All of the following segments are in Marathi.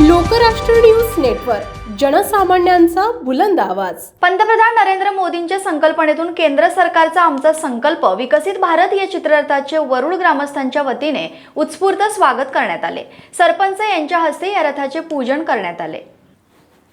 लोकराष्ट्र न्यूज नेटवर्क जनसामान्यांचा बुलंद आवाज. पंतप्रधान नरेंद्र मोदींच्या संकल्पनेतून केंद्र सरकारचा आमचा संकल्प विकसित भारत या चित्ररथाचे वरुड ग्रामस्थांच्या वतीने उत्स्फूर्त स्वागत करण्यात आले. सरपंच यांच्या हस्ते या रथाचे पूजन करण्यात आले.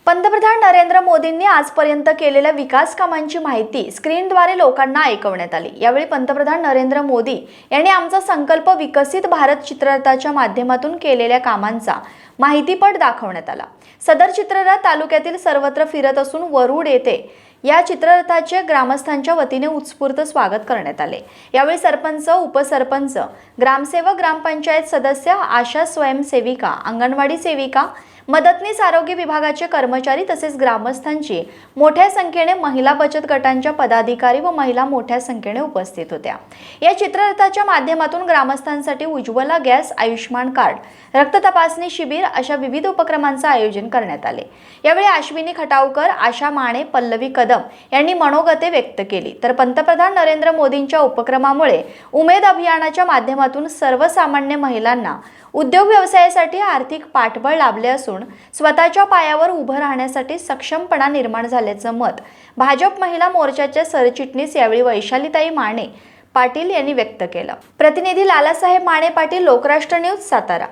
पंतप्रधान नरेंद्र मोदींनी आजपर्यंत केलेल्या विकास कामांची माहिती स्क्रीनद्वारे लोकांना ऐकवण्यात आली. यावेळी पंतप्रधान नरेंद्र मोदी यांनी आमचा संकल्प विकसित भारत चित्ररथाच्या माध्यमातून केलेल्या कामांचा माहितीपट दाखवण्यात आला. सदर चित्ररथ तालुक्यातील सर्वत्र फिरत असून वरुड येथे या चित्ररथाचे ग्रामस्थांच्या वतीने उत्स्फूर्त स्वागत करण्यात आले. यावेळी सरपंच उपसरपंच ग्रामसेवक ग्रामपंचायत सदस्य आशा स्वयंसेविका अंगणवाडी सेविका मदतनीस आरोग्य विभागाचे कर्मचारी तसेच ग्रामस्थांची मोठ्या संख्येने महिला बचत गटांच्या पदाधिकारी व महिला मोठ्या संख्येने उपस्थित होत्या. या चित्ररथाच्या माध्यमातून ग्रामस्थांसाठी उज्ज्वला गॅस आयुष्यमान कार्ड रक्त तपासणी शिबिर अशा विविध उपक्रमांचं आयोजन करण्यात आले. यावेळी अश्विनी खटावकर आशा माने पल्लवी कदम यांनी मनोगते व्यक्त केली. तर पंतप्रधान नरेंद्र मोदींच्या उपक्रमामुळे उमेद अभियानाच्या माध्यमातून सर्वसामान्य महिलांना उद्योग व्यवसायासाठी आर्थिक पाठबळ लाभले असून स्वतःच्या पायावर उभं राहण्यासाठी सक्षमपणा निर्माण झाल्याचं मत भाजप महिला मोर्चाच्या सरचिटणीस यावेळी वैशालीताई माने पाटील यांनी व्यक्त केलं. प्रतिनिधी लालासाहेब माने पाटील लोकराष्ट्र न्यूज सातारा.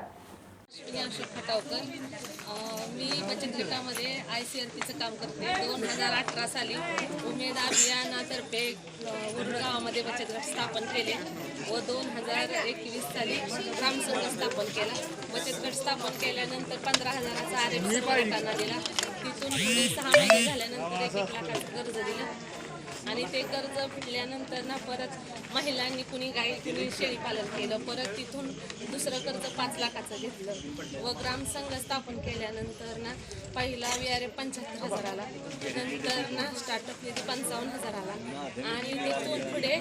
मी अशोक खटावकर. मी बचत गटामध्ये आय सी आर पीचं काम करते. दोन हजार अठरा साली उमेद अभियानातर्फे अं, गावामध्ये बचत गट स्थापन केले व दोन हजार एकवीस साली ग्रामसंघ स्थापन केला. बचत गट स्थापन केल्यानंतर पंधरा हजाराचा आर एफ गटांना दिला. तिथून पुढे सहा महिने झाल्यानंतर एक एक लाखाचं कर्ज दिलं. आणि ते कर्ज फिटल्यानंतर ना परत महिलांनी कुणी गाई कुणी शेळी पालन केलं परत तिथून दुसरं कर्ज पाच लाखाचं घेतलं. व ग्रामसंघ स्थापन केल्यानंतर ना पहिला वी आर ए पंच्याहत्तर हजार आला. नंतर ना स्टार्टअप निधी पंचावन्न हजार आला. आणि तिथून पुढे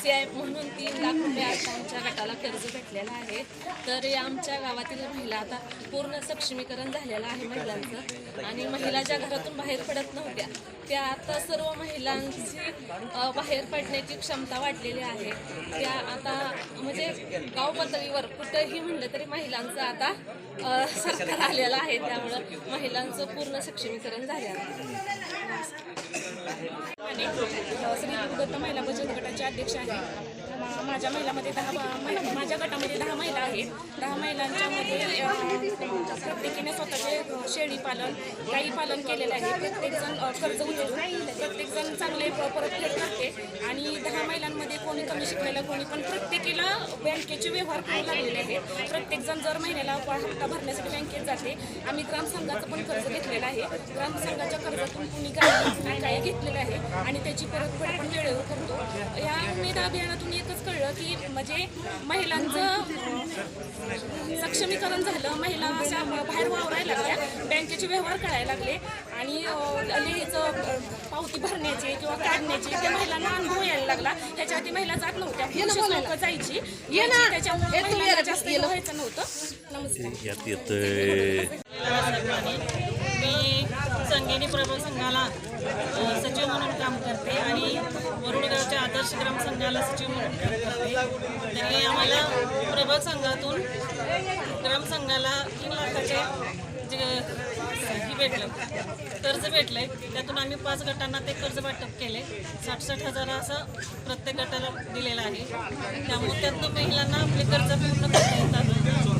सी आय म्हणून तीन लाख रुपये आता आमच्या गटाला कर्ज भेटलेलं आहे. तर या आमच्या गावातील महिला आता पूर्ण सक्षमीकरण झालेलं आहे महिलांचं. आणि महिला ज्या घरातून बाहेर पडत नव्हत्या त्या आता सर्व महिलांची बाहेर पडण्याची क्षमता वाढलेली आहे. त्या आता म्हणजे गाव पातळीवर कुठंही म्हणलं तरी महिलांचं आता सरकार आलेलं आहे. त्यामुळं महिलांचं पूर्ण सक्षमीकरण झालेलं आहे. आणि श्री महिला बचत गटाचे अध्यक्ष आहे माझ्या महिलामध्ये दहा मा- माझ्या गटामध्ये दहा महिला आहेत. दहा महिलांच्यामध्ये प्रत्येकीने स्वतःचे शेळी पालन गाई पालन केलेलं आहे. प्रत्येकजण कर्ज उचलून प्रत्येकजण चांगले परतफेड करते. आणि दहा महिलांमध्ये कोणी कमी शिकलेलं कोणी पण प्रत्येकीला बँकेचे व्यवहार करू लागलेले आहेत. प्रत्येकजण जर महिन्याला हप्ता भरण्यासाठी बँकेत जाते. आम्ही ग्रामसंघाचं पण कर्ज घेतलेलं आहे. ग्रामसंघाच्या कर्जातून कुणी गाय काय घेतलेलं आहे आणि त्याची परतफेड पण वेळेवर करतो. या उमेद अभियानातून एक एकच कळलं की म्हणजे महिलांचं सक्षमीकरण झालं. महिला अशा बाहेर वावरायला लागल्या. बँकेचे व्यवहार करायला लागले. आणि अं, पावती भरण्याचे किंवा काढण्याचे त्या महिलांना अनुभव यायला लागला. त्याच्या आधी महिला जात नव्हत्या. जायची. त्याच्यामुळे महिलांना जास्त व्हायचं नव्हतं. नमस्कार. मी संगिनी प्रभा संघाला सचिव म्हणून काम करते. आदर्श ग्राम संघाला सचिव म्हणून. आम्हाला प्रभाग संघातून ग्रामसंघाला तीन लाखाचे जे हे भेटलं कर्ज भेटलंय. त्यातून आम्ही पाच गटांना ते कर्ज वाटप केले. साठ साठ हजार असं प्रत्येक गटाला दिलेलं आहे. त्यामुळे त्यातनं महिलांना आपले कर्ज पूर्ण करता येतात.